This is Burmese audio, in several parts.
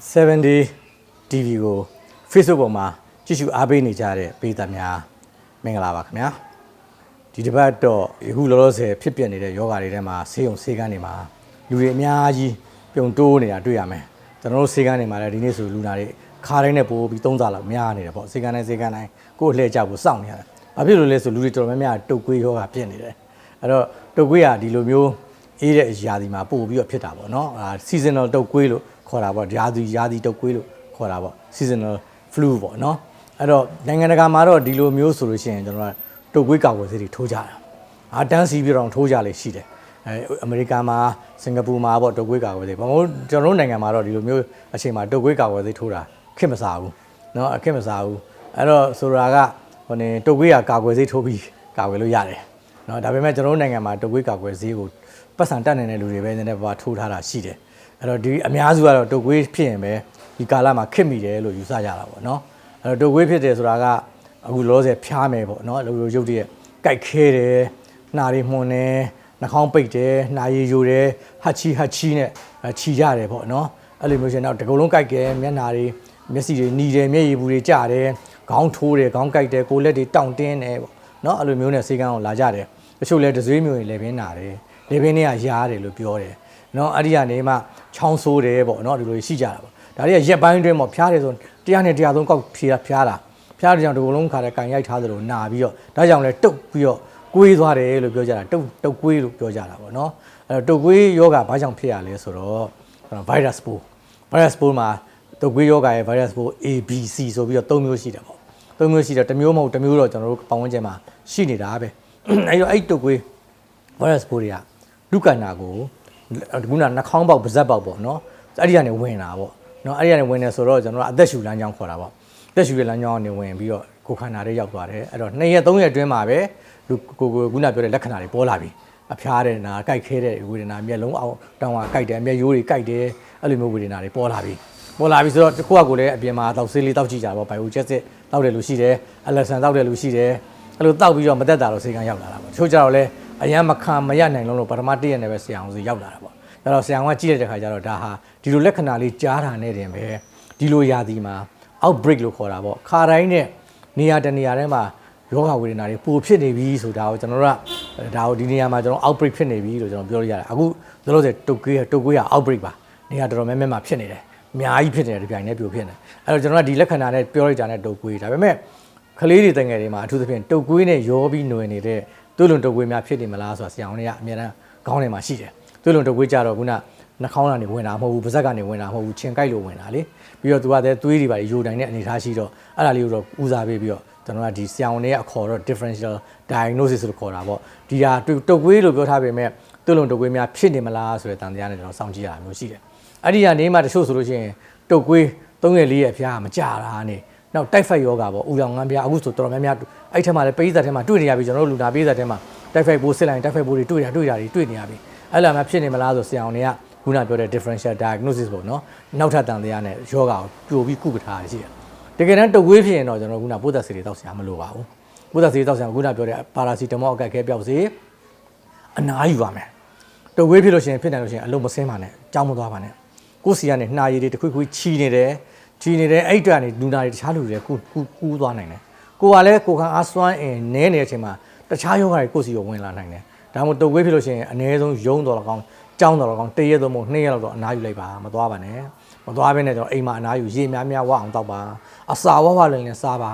70 TV ကို Facebook ပေါ်မှာကြည့်ရှုအားပေးနေကြတဲ့ပရိသတ်များမင်္ဂလာပါခင်ဗျာဒီတစ်ပတ်တော့အခုလောလောဆယ်ဖြစ်ပျက်နေတဲ့ယောဂါတွေထဲမှာဆေးရုံဆေးကန်းတွေမှာလူတွေအများကြီးပြုံတိုးနေတာတွေ့ရမယ်ကျွန်တော်တို့ဆေးကန်းတွေမှာလည်းဒီနေ့ဆိုလူနာတွေခါတိုင်းနဲ့ပို့ပြီး3စားလောက်များနေတယ်ပေါ့ဆေးကန်းတိုင်းဆေးကန်းတိုင်းကိုယ့်အလှည့်ကြောက်ကိုစောင့်နေရတယ်ဘာဖြစ်လို့လဲဆိုလူတွေတော်တော်များများတုတ်ကွေးယောဂါဖြစ်နေတယ်အဲ့တော့တုတ်ကွေးကဒီလိုမျိုးအေးတဲ့ရာသီမှာပို့ပြီးတော့ဖြစ်တာပေါ့နော်အာ seasonal တုတ်ကွေးလို့ ခေါ်တာပေါ့ရာသီရာသီတုပ်ကွေးလို့ခေါ်တာပေါ့ seasonal flu ပေါ့နော်အဲ့တော့နိုင်ငံတကာမှာတော့ဒီလိုမျိုးဆိုလို့ရှိရင်ကျွန်တော်ကတုပ်ကွေးကာကွယ်ဆေးတွေထိုးကြတာအာတန်းစီပြီးတော့ထိုးကြလေရှိတယ်အဲအမေရိကန်မှာစင်ကာပူမှာပေါ့တုပ်ကွေးကာကွယ်ဆေးဘာမို့ကျွန်တော်နိုင်ငံမှာတော့ဒီလိုမျိုးအချိန်မှာတုပ်ကွေးကာကွယ်ဆေးထိုးတာခက်မစားဘူးနော်အခက်မစားဘူးအဲ့တော့ဆိုတာကဟိုနေတုပ်ကွေးကကာကွယ်ဆေးထိုးပြီးကာကွယ်လို့ရတယ်နော်ဒါပေမဲ့ကျွန်တော်နိုင်ငံမှာတုပ်ကွေးကာကွယ်ဆေးကိုပတ်စံတက်နေတဲ့လူတွေပဲနည်းနည်းပါထိုးထားတာရှိတယ် အဲ့တော့ဒီအများစုကတော့တုတ်ကွေးဖြစ်ရင်ပဲဒီကာလမှာခက်မိတယ်လို့ယူဆကြတာပေါ့နော်အဲ့တော့တုတ်ကွေးဖြစ်တယ်ဆိုတာကအခုလောဆယ်ဖြားမယ်ပေါ့နော်လူလူရုပ်တည်းကြိုက်ခဲတယ်နှာတွေမှုန်တယ်နှာခေါင်းပိတ်တယ်နှာရည်ယိုတယ်ဟတ်ချီဟတ်ချီနဲ့ခြီကြတယ်ပေါ့နော်အဲ့လိုမျိုးရှင်တော့တကုံလုံးကြိုက်တယ်မျက်နှာတွေမျက်စိတွေညီတယ်မျက်ရည်ဘူးတွေကြတယ်ခေါင်းထိုးတယ်ခေါင်းကြိုက်တယ်ကိုယ်လက်တွေတောင့်တင်းတယ်ပေါ့နော်အဲ့လိုမျိုးနဲ့စေကန်းကိုလာကြတယ်တချို့လဲဒဇွေးမျိုးတွေလည်းပင်းနာတယ်လေပင်းတွေကရားတယ်လို့ပြောတယ် เนาะအဲ့ဒီကနေမှချောင်းဆိုးတယ်ပေါ့เนาะဒီလိုရှိကြတာပေါ့ဒါတွေကရက်ပိုင်းတွင်းမှာဖျားတယ်ဆိုတရားနဲ့တရားသုံးကောက်ဖြေတာဖျားတာဖျားတဲ့ကြောင့်ဒီကုံလုံးခါတဲ့ကန်ရိုက်ထားသလိုနာပြီးတော့ဒါကြောင့်လဲတုတ်ပြီးတော့ကွေးသွားတယ်လို့ပြောကြတာတုတ်တုတ်ကွေးလို့ပြောကြတာပေါ့เนาะအဲ့တော့တုတ်ကွေးယောဂဘာကြောင့်ဖြစ်ရလဲဆိုတော့ virus ပိုး virus ပိုးမှာတုတ်ကွေးယောဂရဲ့ virus ပိုး ABC ဆိုပြီးတော့၃မျိုးရှိတယ်ပေါ့၃မျိုးရှိတယ်တစ်မျိုးမဟုတ်တစ်မျိုးတော့ကျွန်တော်တို့ပတ်ဝန်းကျင်မှာရှိနေတာပဲအဲ့တော့အဲ့တုတ်ကွေး virus ပိုးတွေကလူကန္နာကို ခုနနှာခေါင်းပေါက်ပါးစပ်ပေါက်ပေါ့နော်အဲ့ဒီကနေဝင်တာပေါ့နော်အဲ့ဒီကနေဝင်နေဆိုတော့ကျွန်တော်တို့အသက်ရှူလမ်းကြောင်းခေါ်တာပေါ့အသက်ရှူရဲ့လမ်းကြောင်းကနေဝင်ပြီးတော့ကိုယ်ခန္ဓာတွေရောက်သွားတယ်အဲ့တော့2ရက်3ရက်အတွင်းမှာပဲလူကိုကိုခုနပြောတဲ့လက္ခဏာတွေပေါ်လာပြီအဖျားတဲ့နာကြိုက်ခဲတဲ့ဝေဒနာမျက်လုံးအောင်တောင်ဝကြိုက်တယ်မျက်ရိုးတွေကြိုက်တယ်အဲ့လိုမျိုးဝေဒနာတွေပေါ်လာပြီပေါ်လာပြီဆိုတော့တစ်ခုကကိုလည်းအပြင်မှာတောက်ဆေးလေးတောက်ကြည့်ကြပါဘိုင်ယိုချက်စစ်တောက်တယ်လူရှိတယ်အလက်ဆန်တောက်တယ်လူရှိတယ်အဲ့လိုတောက်ပြီးတော့မတက်တာတော့စေကန်းရောက်လာတာပေါ့တချို့ကြတော့လဲ အရန်မခံမရနိုင်လုံးလို့ပထမတည့်ရက်နဲ့ပဲဆရာအောင်စီရောက်လာတာပေါ့ဒါတော့ဆရာအောင်ကကြည့်လိုက်တဲ့ခါကျတော့ဒါဟာဒီလိုလက္ခဏာလေးကြားတာနဲ့တင်ပဲဒီလိုယာဒီမှာ outbreak လို့ခေါ်တာပေါ့ခါတိုင်းနဲ့နေရာတနေရာထဲမှာယောဂဝေဒနာတွေပိုဖြစ်နေပြီဆိုတာကိုကျွန်တော်တို့ကဒါကိုဒီနေရာမှာကျွန်တော် outbreak ဖြစ်နေပြီလို့ကျွန်တော်ပြောလို့ရတယ်အခုလောလောဆယ်တုတ်ကွေးတုတ်ကွေးက outbreak ပါနေရာတော်တော်များများမှာဖြစ်နေတယ်အများကြီးဖြစ်နေတယ်ဒီပြိုင်နဲ့ပြိုဖြစ်နေအဲ့တော့ကျွန်တော်ကဒီလက္ခဏာနဲ့ပြောလိုက်ကြတဲ့တုတ်ကွေးဒါပေမဲ့ကလေးတွေတငယ်တွေမှာအထူးသဖြင့်တုတ်ကွေးနဲ့ရောပြီးຫນွယ်နေတဲ့ သွေးလွန်တုတ်ကွေးများဖြစ်နေမလားဆိုတာဆရာအောင်တွေကအများအားခေါင်းထဲမှာရှိတယ်သွေးလွန်တုတ်ကွေးကြတော့ခုနနှာခေါင်းကနေဝင်တာမဟုတ်ဘူးပါးစပ်ကနေဝင်တာမဟုတ်ဘူးခြင်ကိုက်လို့ဝင်တာလေပြီးတော့သူကလည်းသွေးတွေပါယိုတိုင်တဲ့အနေထားရှိတော့အဲ့ဒါလေးကိုတော့ဦးစားပေးပြီးတော့ကျွန်တော်ကဒီဆရာဝန်တွေကအခေါ်တော့ differential diagnosis လို့ခေါ်တာပေါ့ဒီဟာတုတ်ကွေးလို့ပြောထားပေမဲ့သွေးလွန်တုတ်ကွေးများဖြစ်နေမလားဆိုတဲ့တန်တရားနဲ့ကျွန်တော်စောင့်ကြည့်ရတာမျိုးရှိတယ်အဲ့ဒီကနေမှတချို့ဆိုလို့ရှိရင်တုတ်ကွေး3ရက်4ရက်အဖျားမကြတာနဲ့ နောက်တိုက်ဖိုက်ယောဂါပေါ့ဦးရောင်ငန်းပြားအခုဆိုတော်တော်များများအဲ့ထက်မှလည်းပိဿတ်ထဲမှာတွေ့နေရပြီကျွန်တော်တို့လူနာပိဿတ်ထဲမှာတိုက်ဖိုက်ပိုးစစ်လိုက်တိုက်ဖိုက်ပိုးတွေတွေ့တာတွေ့တာတွေတွေ့နေရပြီအဲ့လိုမှဖြစ်နေမလားဆိုဆရာဝန်တွေကခုနပြောတဲ့ differential diagnosis ပေါ့နော်နောက်ထပ်တန်တရားနဲ့ယောဂါကိုပြိုပြီးကုပထားရရှိတယ်တကယ်တမ်းတုပ်ကွေးဖြစ်ရင်တော့ကျွန်တော်ခုနပိုးသက်စီတွေတောက်ဆရာမလိုပါဘူးပိုးသက်စီတွေတောက်ဆရာခုနပြောတဲ့ပါရာစီတမောအကက်ခဲပြောက်စီအနားယူပါမယ်တုပ်ကွေးဖြစ်လို့ရှိရင်ဖြစ်နေလို့ရှိရင်အလုံးမစင်းပါနဲ့ကြောင်းမသွားပါနဲ့ကိုယ်စီကနေနှာရည်တွေတစ်ခွခွချီနေတယ် ချီနေတယ်အဲ့တွက်ကနေလူနာတွေတခြားလူတွေကူကူကူးသွားနိုင်တယ်ကိုကလည်းကိုခံအားစွမ်းအင်နဲနေတဲ့အချိန်မှာတခြားယောဂါတွေကိုယ်စီကိုဝင်လာနိုင်တယ်ဒါမှမဟုတ်တုပ်ကွေးဖြစ်လို့ရှိရင်အနည်းဆုံးယုံတော်လကောင်းကြောင်းတော်ကောင်တရက်သုံးမို့နှစ်ရက်လောက်တော့အနားယူလိုက်ပါမသွားပါနဲ့မသွားဘဲနဲ့ကျွန်တော်အိမ်မှာအနားယူရေများများဝအောင်တောက်ပါအစာဝဝလည်းလည်းစားပါ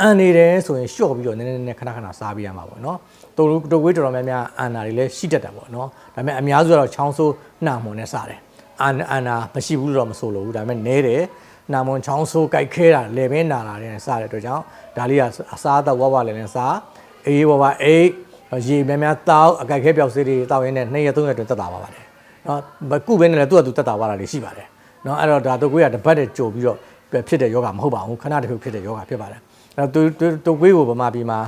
အန်နေတယ်ဆိုရင်ရှော့ပြီးတော့နည်းနည်းနည်းခဏခဏစားပေးရမှာပေါ့နော်တူတူကွေးတော်တော်များများအန်နာတွေလည်းရှိတတ်တာပေါ့နော်ဒါပေမဲ့အများစုကတော့ချောင်းဆိုးနှာမွန်နဲ့စားတယ်အန်အန်နာမရှိဘူးလို့တော့မဆိုလို့ဘူးဒါပေမဲ့နဲတယ် နာမွန်ချောင်းဆိုးကြိုက်ခဲတာလေဘင်းနာလာတဲ့စားတဲ့အတွက်ကြောင့်ဒါလေးကအစားတော့ဝဝလည်းလည်းစားအေးဝဝအေးရေများများတောက်အကြိုက်ခဲပြောက်စေးတွေတောက်ရင်းနဲ့2ရက်3ရက်တွင်တက်တာပါပါတယ်နော်မကုပဲနဲ့လည်းသူ့အတူတက်တာပါတာတွေရှိပါတယ်နော်အဲ့တော့ဒါတို့ကွေးကတပတ်တည်းကြိုပြီးတော့ဖြစ်တဲ့ယောဂမဟုတ်ပါဘူးခဏတစ်ခုဖြစ်တဲ့ယောဂဖြစ်ပါတယ်အဲ့တော့သူသူကွေးကိုဗမာပြည်မှာ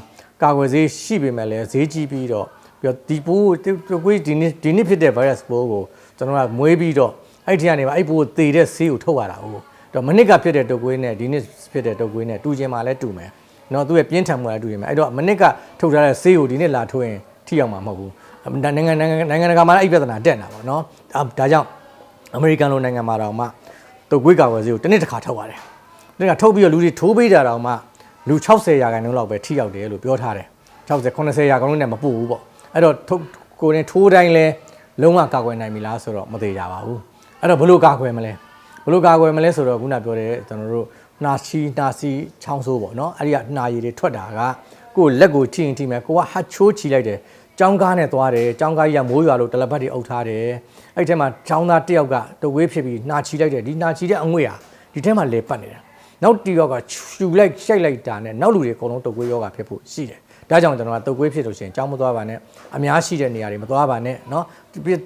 ကာကွယ်ဆေးရှိပေမဲ့လည်းဈေးကြီးပြီးတော့ပြီးတော့ဒီပိုးသူကွေးဒီနေ့ဒီနေ့ဖြစ်တဲ့ virus ပိုးကိုကျွန်တော်ကမွေးပြီးတော့အဲ့ဒီကနေမှအဲ့ပိုးသေတဲ့ဆေးကိုထုတ်ရတာဟုတ် တော့မနစ်ကဖြစ်တဲ့တုပ်ကွေးနဲ့ဒီနေ့ဖြစ်တဲ့တုပ်ကွေးနဲ့တူချင်မှလည်းတူမယ်နော်သူရဲ့ပြင်းထန်မှုလည်းတူရင်မယ်အဲ့တော့မနစ်ကထုတ်ထားတဲ့ဆေးကိုဒီနေ့လာထိုးရင်ထိရောက်မှာမဟုတ်ဘူးနိုင်ငံနိုင်ငံနိုင်ငံတကာမှာလည်းအဲ့ပြဿနာတက်နေတာပေါ့နော်ဒါဒါကြောင့်အမေရိကန်လိုနိုင်ငံမှာတော့မှတုတ်ကွေးကာကွယ်ဆေးကိုတစ်နှစ်တစ်ခါထုတ်ရတယ်။တစ်ခါထုတ်ပြီးတော့လူတွေထိုးပေးကြတာတော့မှလူ60ရာခိုင်နှုန်းလောက်ပဲထိရောက်တယ်လို့ပြောထားတယ်။60 80ရာခိုင်နှုန်းနဲ့မပို့ဘူးပေါ့။အဲ့တော့ထုတ်ကိုယ်နဲ့ထိုးတိုင်းလဲလုံးဝကာကွယ်နိုင်ပြီလားဆိုတော့မသေးကြပါဘူး။အဲ့တော့ဘယ်လိုကာကွယ်မလဲ။ ဘယ်လိုကာကွယ်မလဲဆိုတော့ခုနပြောတဲ့ကျွန်တော်တို့နှာချီနှာစီချောင်းဆိုးပေါ့နော်။အဲ့ဒီကနှာရည်တွေထွက်တာကကိုယ်လက်ကိုထိရင်ထိမယ်ကိုကဟတ်ချိုးချီလိုက်တယ်။ကြောင်းကားနဲ့သွားတယ်။ကြောင်းကားကြီးကမိုးရွာလို့တလပတ်တွေအုပ်ထားတယ်။အဲ့ဒီထဲမှာချောင်းသားတစ်ယောက်ကတဝေးဖြစ်ပြီးနှာချီလိုက်တယ်။ဒီနှာချီတဲ့အငွေ့ဟာဒီထဲမှာလေပတ်နေတာ။နောက်တစ်ယောက်ကရှူလိုက်ရှိုက်လိုက်တာနဲ့နောက်လူတွေအကုန်လုံးတုပ်ကွေးယောဂဖြစ်ဖို့ရှိတယ်။ ဒါကြောင့်ကျွန်တော်ကတုတ်ကွေးဖြစ်လို့ရှိရင်ကြောင်းမသွားပါနဲ့အများရှိတဲ့နေရာတွေမသွားပါနဲ့เนาะ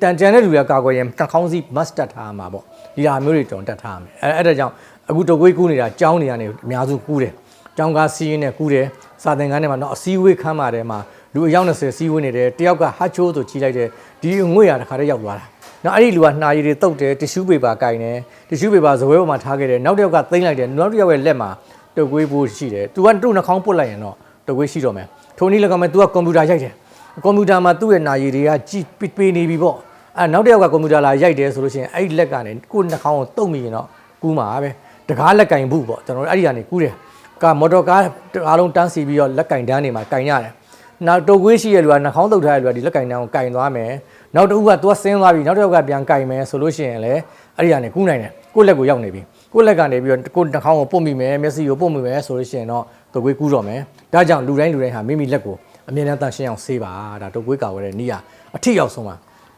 တန်တန်တဲ့လူတွေကကာကွယ်ရင်နှာခေါင်းစီး must တက်ထားမှာပေါ့ဒီဟာမျိုးတွေတောင်တက်ထားမှာအဲအဲ့ဒါကြောင့်အခုတုတ်ကွေးကူးနေတာကြောင်းနေရာနေအများစုကူးတယ်ကြောင်းကားစီးရင်းနဲ့ကူးတယ်စာသင်ခန်းထဲမှာတော့အစည်းအဝေးခန်းမှာထဲမှာလူအယောက်20စီးဝေးနေတယ်တယောက်ကဟာချိုးဆိုကြီးလိုက်တယ်ဒီငွေရတစ်ခါတည်းရောက်သွားတာနော်အဲ့ဒီလူကနှာရည်တွေတုတ်တယ်တ िश ူးပေပါကင်တယ်တ िश ူးပေပါဇပွဲပေါ်မှာထားခဲ့တယ်နောက်တစ်ယောက်ကသိမ့်လိုက်တယ်နောက်တစ်ယောက်ရဲ့လက်မှာတုတ်ကွေးပိုးရှိတယ်သူကသူ့နှာခေါင်းပုတ်လိုက်ရင်တော့တုတ်ကွေးရှိတော့မယ် ထိုနည်းလည်းကောင်းမယ် तू ကကွန်ပျူတာရိုက်တယ်။ကွန်ပျူတာမှာသူ့ရဲ့နှာရည်တွေကကြည်ပပေးနေပြီပေါ့။အဲနောက်တစ်ယောက်ကကွန်ပျူတာလာရိုက်တယ်ဆိုလို့ရှိရင်အဲ့ဒီလက်ကနေကိုယ့်နှာခေါင်းကိုတုတ်မိရင်တော့ကူးမှာပဲ။တကားလက်ကင်ဘူးပေါ့ကျွန်တော်တို့အဲ့ဒီကနေကူးတယ်။ကာမော်တော်ကားအားလုံးတန်းစီပြီးတော့လက်ကင်တန်းနေမှာကင်ရတယ်။နောက်တုတ်ကွေးရှိရလူကနှာခေါင်းတုတ်ထားရလူကဒီလက်ကင်တန်းကိုကင်သွားမယ်နောက်တစ်ဦးကသူကဆင်းသွားပြီနောက်တစ်ယောက်ကပြန်ကင်မယ်ဆိုလို့ရှိရင်လည်းအဲ့ဒီကနေကူးနိုင်တယ်ကိုယ့်လက်ကိုရောက်နေပြီကိုယ့်လက်ကနေပြီးတော့ကိုယ်နှာခေါင်းကိုပုတ်မိမယ်မျက်စိကိုပုတ်မိမယ်ဆိုလို့ရှိရင်တော့တုတ်ကွေးကူးတော့မယ် ဒါကြောင့်လူတိုင်းလူတိုင်းဟာမိမိလက်ကိုအမြဲတမ်းတန်ရှင်းအောင်ဆေးပါဒါတုတ်ကွေးကာဝယ်တဲ့နည်းကအထီရောက်ဆုံးပါ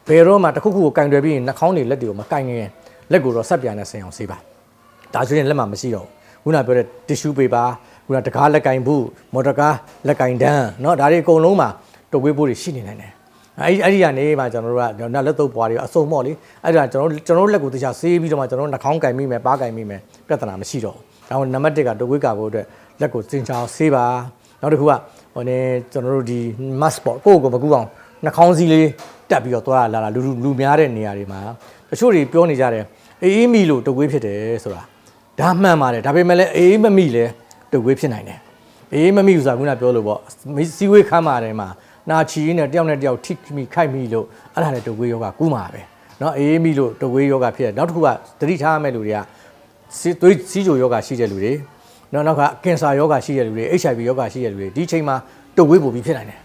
ဘယ်တော့မှတစ်ခုခုကိုကင်တွယ်ပြီးရင်နှာခေါင်းတွေလက်တွေကိုမကင်ငင်လက်ကိုတော့ဆက်ပြန်နဲ့ဆင်းအောင်ဆေးပါ ဒါဆိုရင်လက်မှာမရှိတော့ဘူးခုနပြောတဲ့ tissue paper ခုနတကားလက်ကင်ဘူးမော်တော်ကားလက်ကင်တန်းเนาะဒါတွေအကုန်လုံးမှာတုပ်ကွေးပိုးတွေရှိနေနိုင်တယ်အဲ့ဒီအဲ့ဒီကနေမှကျွန်တော်တို့ကနောက်လက်သုပ်ပွားတွေအစုံမော့လေအဲ့ဒါကျွန်တော်တို့ကျွန်တော်တို့လက်ကိုတခြားဆေးပြီးတော့မှကျွန်တော်တို့နှာခေါင်းကင်မိမယ်ပါးကင်မိမယ်ပြဿနာမရှိတော့ဘူးဒါမှနံပါတ်1ကတုပ်ကွေးကာဖို့အတွက်လက်ကိုစင်ချောင်းဆေးပါ နောက်တစ်ခုကဟိုနေကျွန်တော်တို့ဒီ mask ပေါ့ကိုယ့်ကိုယ်မကူအောင်နှာခေါင်းစည်းလေးတက်ပြီးတော့သွားလာလာလူလူလူများတဲ့နေရာတွေမှာတချို့တွေပြောနေကြတယ်အေးအေးမီလို့တုပ်ကွေးဖြစ်တယ်ဆိုတာ ဒါမှန်ပါတယ်ဒါပေမဲ့လည်းအေးမမိလဲတုပ်ကွေးဖြစ်နိုင်တယ်အေးမမိဘူးဆိုတာခုနပြောလို့ပေါ့စီဝေးခမ်းပါတယ်မှာနာချီရင်းနဲ့တယောက်နဲ့တယောက်ထိမိခိုက်မိလို့အဲ့ဒါလည်းတုပ်ကွေးယောဂကူးမှာပဲเนาะအေးမိလို့တုပ်ကွေးယောဂဖြစ်တယ်နောက်တစ်ခုကသတိထားရမယ့်လူတွေကစီသွေးစီးကြိုယောဂရှိတဲ့လူတွေ နောက်နောက်ကကင်ဆာယောဂရှိတဲ့လူတွေ HIV ယောဂရှိတဲ့လူတွေဒီချိန်မှာတုပ်ကွေးပိုပြီးဖြစ်နိုင်တယ်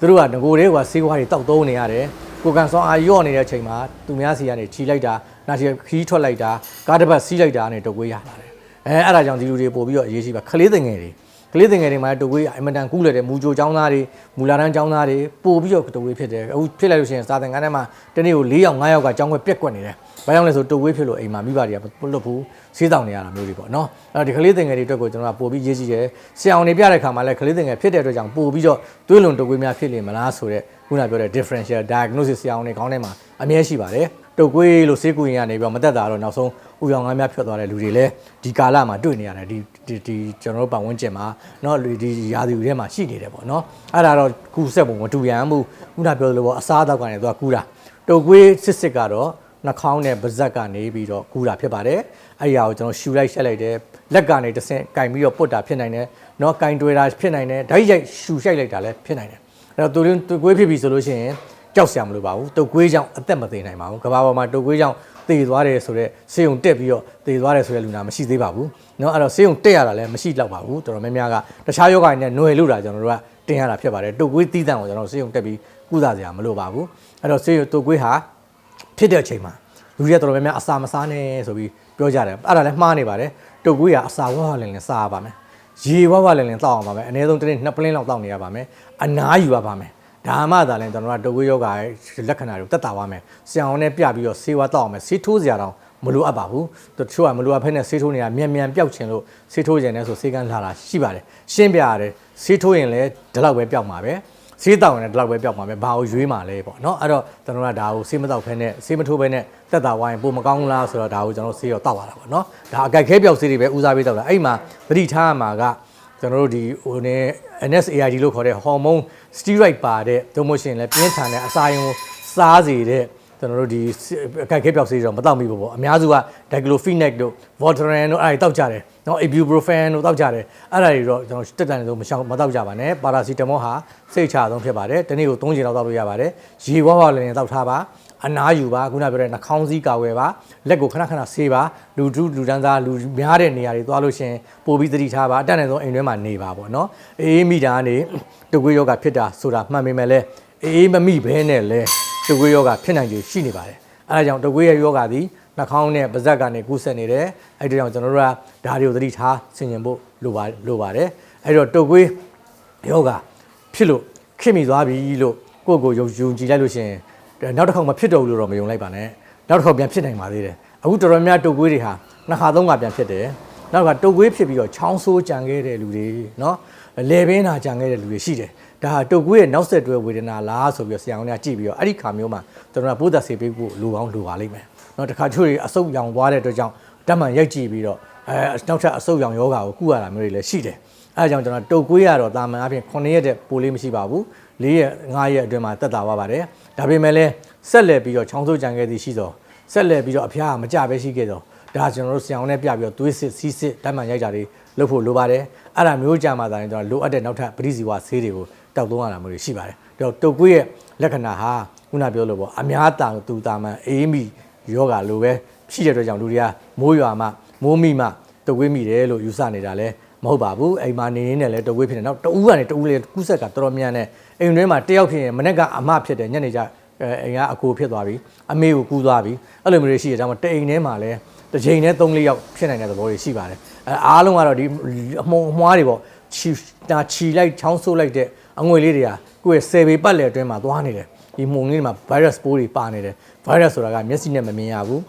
သူတို့ကငကိုယ်တွေကဆေးဝါးတွေတောက်သုံးနေရတယ်ကိုကန်ဆောင်အာရော့နေတဲ့အချိန်မှာသူများစီကနေခြီလိုက်တာနာချီခီးထွက်လိုက်တာကားတစ်ပတ်စီးလိုက်တာနဲ့တုပ်ကွေးရလာတယ်အဲအဲ့ဒါကြောင့်ဒီလူတွေပို့ပြီးတော့အရေးကြီးပါခလေးတင်ငယ်တွေ ကလေးတင်ငယ်တွေမှာတုပ်ကွေးအင်မတန်ကူးလေတဲ့မူကြိုចောင်းသားတွေမူလာတန်းចောင်းသားတွေပို့ပြီးတော့တုပ်ကွေးဖြစ်တယ်အခုဖြစ်လိုက်လို့ရှိရင်စာသင်ခန်းထဲမှာတနေ့ကို၄ယောက်၅ယောက်ကចောင်းခွဲပြက်ကွက်နေတယ်ဘာကြောင့်လဲဆိုတုပ်ကွေးဖြစ်လို့အိမ်မှာမိဘတွေကမလွတ်ဘူးဆေးတောင်နေရတာမျိုးတွေပေါ့နော်အဲ့တော့ဒီခလေးတင်ငယ်တွေအတွက်ကိုကျွန်တော်ကပို့ပြီးရေးကြည့်တယ်ဆရာအောင်တွေပြတဲ့ခါမှာလည်းခလေးတင်ငယ်ဖြစ်တဲ့အတွက်ကြောင့်ပို့ပြီးတော့သွေးလွန်တုပ်ကွေးများဖြစ်နေမလားဆိုတော့ ခုနပြောတဲ့ differential diagnosis ဆရာအောင်တွေခေါင်းထဲမှာအမြဲရှိပါတယ်တုပ်ကွေးလို့ဆေးကူရင်ကနေပြီးတော့မတက်တာတော့နောက်ဆုံးဥရောင်ငါးများဖြတ်သွားတဲ့လူတွေလည်းဒီကာလမှာတွေ့နေရတယ်ဒီဒီဒီကျွန်တော်တို့ပတ်ဝန်းကျင်မှာเนาะဒီရာသီဥထဲမှာရှိနေတယ်ပေါ့เนาะအဲ့ဒါတော့ကူဆက်ပုံမတူရန်ဘူးခုနပြောသလိုပေါ့အစားအသောက်ကနေသူကကူတာတုပ်ကွေးစစ်စစ်ကတော့နှာခေါင်းနဲ့ပါးစပ်ကနေပြီးတော့ကူတာဖြစ်ပါတယ်အဲ့ဒီဟာကိုကျွန်တော်ရှူလိုက်ရှက်လိုက်တယ်လက်ကနေတစ်ဆင့်ကင်ပြီးတော့ပုတ်တာဖြစ်နိုင်တယ်เนาะကင်တွေတာဖြစ်နိုင်တယ်ဓာတ်ရိုက်ရှူရှိုက်လိုက်တာလည်းဖြစ်နိုင်တယ် အဲ့တော့သူတို့တုပ်ကွေးဖြစ်ပြီဆိုလို့ရှိရင် ကြောက်စရာမလိုပါဘူးတုတ်ကွေးကြောင့်အသက်မသေးနိုင်ပါဘူးကဘာပေါ်မှာတုတ်ကွေးကြောင့်သေသွားတယ်ဆိုတော့ဆေးရုံတက်ပြီးတော့သေသွားတယ်ဆိုတဲ့လူနာမရှိသေးပါဘူးเนาะအဲ့တော့ဆေးရုံတက်ရတာလည်းမရှိတော့ပါဘူးတော်တော်များများကတခြားယောဂတွေနဲ့ຫນွယ်လို့တာကျွန်တော်တို့ကတင်ရတာဖြစ်ပါတယ်တုတ်ကွေးတီးတန့်ကိုကျွန်တော်ဆေးရုံတက်ပြီးကုသစရာမလိုပါဘူးအဲ့တော့ဆေးရုံတုတ်ကွေးဟာဖြစ်တဲ့အချိန်မှာလူတွေတော်တော်များများအစာမစားနဲ့ဆိုပြီးပြောကြတယ်အဲ့ဒါလည်းမှားနေပါတယ်တုတ်ကွေးကအစာဝါဝလင်လင်စားရပါမယ် ရေဝါဝလင်လင်တောက်အောင်ပါမယ်အနည်းဆုံးတစ်နေ့နှစ်ပလင်းလောက်တောက်နေရပါမယ်အနားယူရပါမယ်ဒါမှသာလဲကျွန်တော်တို့ကတုပ်ကွေးယောဂရဲ့လက္ခဏာတွေကိုတက်တာပါမယ်။ဆရာအောင်နဲ့ပြပြီးတော့ဆေးဝါးတောက်အောင်မယ်။ဆေးထိုးစရာတော့မလိုအပ်ပါဘူး။တချို့ကမလိုအပ်ဖက်နဲ့ဆေးထိုးနေတာမြန်မြန်ပျောက်ချင်လို့ဆေးထိုးကြတယ်ဆိုဆေးကန်းလာတာရှိပါတယ်။ရှင်းပြရတယ်။ဆေးထိုးရင်လည်းဒီလောက်ပဲပျောက်မှာပဲ။ ဆေးတောက်ရင်လည်းဒီလောက်ပဲပျောက်မှာပဲ။ဘာကိုရွေးမှာလဲပေါ့နော်။အဲ့တော့ကျွန်တော်ကဒါကိုဆေးမတောက်ဖက်နဲ့ဆေးမထိုးဖက်နဲ့တက်တာဝိုင်းပုံမကောင်းဘူးလားဆိုတော့ဒါကိုကျွန်တော်ဆေးရောတောက်ရတာပေါ့နော်။ဒါအကြိုက်ခဲပျောက်ဆေးတွေပဲဦးစားပေးတောက်တာ။အဲ့မှာသတိထားရမှာကကျွန်တော်တို့ဒီဟိုနေ NSAID လို့ခေါ်တဲ့ဟော်မုန်းစတီရိုက်ပါတဲ့ဒိုမိုရှင်လည်းပြင်းထန်တဲ့အစာရင်ကိုစားစေတဲ့ ကျွန်ကျွန်တော်တို့ဒီအကိုက်ခဲပြောက်ဆေးတော့မတောက်မိဘူးပေါ့အများစုက diclofenac တို့ Voteran တို့အဲ့ဒါတွေတောက်ကြတယ်နော် ibuprofen တို့တောက်ကြတယ်အဲ့ဒါတွေတော့ကျွန်တော်တက်တန်နေလို့မရှောင်မတောက်ကြပါနဲ့ပါရာစီတမောဟာစိတ်ချဆုံးဖြစ်ပါတယ်တနေ့ကို3ချိန်လောက်တောက်လို့ရပါတယ်ရေဝါးဝါလည်းတောက်ထားပါအနားယူပါခုနပြောတဲ့နှာခေါင်းစည်းကာဝယ်ပါလက်ကိုခဏခဏဆေးပါလူထုလူတန်းသားလူများတဲ့နေရာတွေသွားလို့ရှရင်ပို့ပြီးသတိထားပါအတက်နဲ့ဆုံးအိမ်ထဲမှာနေပါပေါ့နော်အေးမိတာကနေတကွေးယောဂဖြစ်တာဆိုတာမှန်ပေမဲ့လဲအေးမမိဘဲနဲ့လဲ တကွေးယောဂဖြစ်နိုင်ခြေရှိနေပါတယ်အဲဒါကြောင့်တကွေးရဲ့ယောဂသည်နှာခေါင်းနဲ့ပါးစပ်ကနေကူးဆက်နေတယ်အဲ့ဒါကြောင့်ကျွန်တော်တို့ကဒါတွေကိုသတိထားဆင်ခြင်ဖို့လိုပါလိုပါတယ်အဲ့တော့တကွေးယောဂဖြစ်လို့ခင်မိသွားပြီလို့ကိုယ့်ကိုယ်ယုံကြည်လိုက်လို့ရှရင် နောက်တစ်ခေါက်မဖြစ်တော့ဘူးလို့တော့မယုံလိုက်ပါနဲ့နောက်တစ်ခေါက်ပြန်ဖြစ်နိုင်ပါသေးတယ်အခုတော်တော်များတုပ်ကွေးတွေဟာနှစ်ခါသုံးခါပြန်ဖြစ်တယ်နောက်ကတုပ်ကွေးဖြစ်ပြီးတော့ချောင်းဆိုးကြံခဲ့တဲ့လူတွေเนาะလေပင်နာကြံခဲ့တဲ့လူတွေရှိတယ် ဒါဟာတုပ်ကွေးရဲ့နောက်ဆက်တွဲဝေဒနာလားဆိုပြီးတော့ဆရာဝန်ကကြည့်ပြီးတော့အဲ့ဒီခါမျိုးမှာကျွန်တော်ကပိုးသက်ဆေးပေးဖို့လိုအောင်လိုပါလိမ့်မယ်เนาะတခါချို့တွေအဆုတ်ရောင်သွားတဲ့အတွက်ကြောင့်ဓာတ်မှန်ရိုက်ကြည့်ပြီးတော့အဲနောက်ထပ်အဆုတ်ရောင်ယောဂါကိုကုရတာမျိုးတွေလည်းရှိတယ်အဲဒါကြောင့်ကျွန်တော်တုပ်ကွေးရတော့တာမန်အပြင်9ရက်တဲ့ပိုးလေးမရှိပါဘူး4ရက်5ရက်အတွင်းမှာတက်တာသွားပါတယ်ဒါပေမဲ့လည်းဆက်လက်ပြီးတော့ချောင်းဆိုးကြံခဲ့သည်ရှိသောဆက်လက်ပြီးတော့အဖျားကမကြပဲရှိခဲ့သောဒါကျွန်တော်တို့ဆရာဝန်နဲ့ပြပြီးတော့သွေးစစ်စီးစစ်ဓာတ်မှန်ရိုက်တာတွေလုပ်ဖို့လိုပါတယ်အဲ့ဒါမျိုးကြမှာသာရင်ကျွန်တော်လိုအပ်တဲ့နောက်ထပ်ပရိစီဝါဆေးတွေကို တောက်သုံးရတာမျိုးတွေရှိပါတယ်ဒါတော့တုပ်ကွေးရဲ့လက္ခဏာဟာခုနပြောလို့ပေါ့အများတာတူတာမှန်အေးမိယောဂါလိုပဲရှိတဲ့အတွက်ကြောင့်လူတွေကမိုးရွာမှမိုးမိမှတုပ်ကွေးမိတယ်လို့ယူဆနေတာလဲမဟုတ်ပါဘူးအိမ်မှာနေရင်းနဲ့လည်းတဝေးဖြစ်နေနောက်တဦးကနေတဦးလေးကူးဆက်ကတော်တော်များနဲ့အိမ်တွင်းမှာတယောက်ဖြစ်ရင်မနေ့ကအမဖြစ်တယ်ညနေကျအဲအိမ်ကအကိုဖြစ်သွားပြီအမေကိုကူးသွားပြီအဲ့လိုမျိုးတွေရှိတယ်ဒါမှမဟုတ်တအိမ်ထဲမှာလည်းတစ်ချိန်နဲ့3 4ယောက်ဖြစ်နိုင်တဲ့သဘောတွေရှိပါတယ်အဲအားလုံးကတော့ဒီအမှုံအမွှားတွေပေါ့ချီတာချီလိုက်ချောင်းဆိုးလိုက်တဲ့ အငွေလေးတွေကကိုယ့်ရဲ့ဆယ်ပေပတ်လည်အတွင်းမှာသွားနေတယ်ဒီမှုန်လေးတွေမှာ virus ပိုးတွေပါနေတယ် virus ဆိုတာကမျက်စိနဲ့မမြင်ရဘူး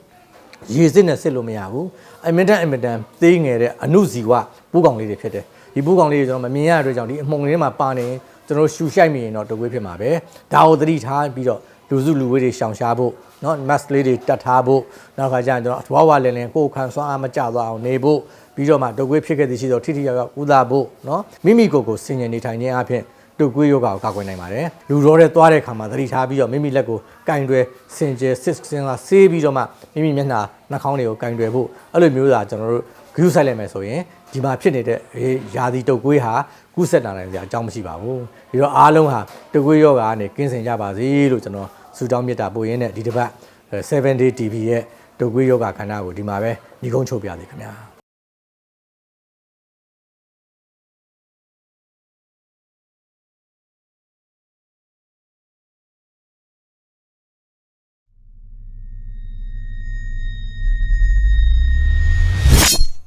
ရေစစ်နဲ့စစ်လို့မရဘူးအမင်တန်အမင်တန်သေးငယ်တဲ့အနုဇီဝပိုးကောင်လေးတွေဖြစ်တယ်ဒီပိုးကောင်လေးတွေကျွန်တော်မမြင်ရတဲ့အတွက်ကြောင့်ဒီအမှုန်လေးမှာပါနေကျွန်တော်ရှူရှိုက်မိရင်တော့တကွေးဖြစ်မှာပဲဒါကိုသတိထားပြီးတော့လူစုလူဝေးတွေရှောင်ရှားဖို့เนาะ mask လေးတွေတတ်ထားဖို့နောက်ခါကျရင်ကျွန်တော်ဝါဝါလင်းလင်းကိုယ်ခံစွမ်းအားမကျသွားအောင်နေဖို့ပြီးတော့မှတကွေးဖြစ်ခဲ့သည်ရှိသောထိထိရောက်ရောက်ဥသာဖို့เนาะမိမိကိုယ်ကိုဆင်ញင်နေထိုင်ခြင်းအပြင် တုပ်ကွေးယောဂါကိုကာကွယ်နိုင်ပါတယ်လူတော်တဲ့သွားတဲ့ခါမှာသတိထားပြီးတော့မိမိလက်ကိုကင်တွယ်စင်ကြယ်စစ်စင်လာဆေးပြီးတော့မှမိမိမျက်နှာနှာခေါင်းတွေကိုကင်တွယ်ဖို့အဲ့လိုမျိုးသာကျွန်တော်တို့ဂရုစိုက်လိုက်မယ်ဆိုရင်ဒီမှာဖြစ်နေတဲ့အေးယာဒီတုပ်ကွေးဟာကုဆက်တာနိုင်ကြအကြောင်းမရှိပါဘူးပြီးတော့အားလုံးဟာတုပ်ကွေးယောဂါကနေကင်းစင်ကြပါစေလို့ကျွန်တော်ဆုတောင်းမေတ္တာပို့ရင်းနဲ့ဒီတစ်ပတ်7 day TV ရဲ့တုပ်ကွေးယောဂါခန္ဓာကိုဒီမှာပဲညီကုန်းချုပ်ပြသည်ခင်ဗျာ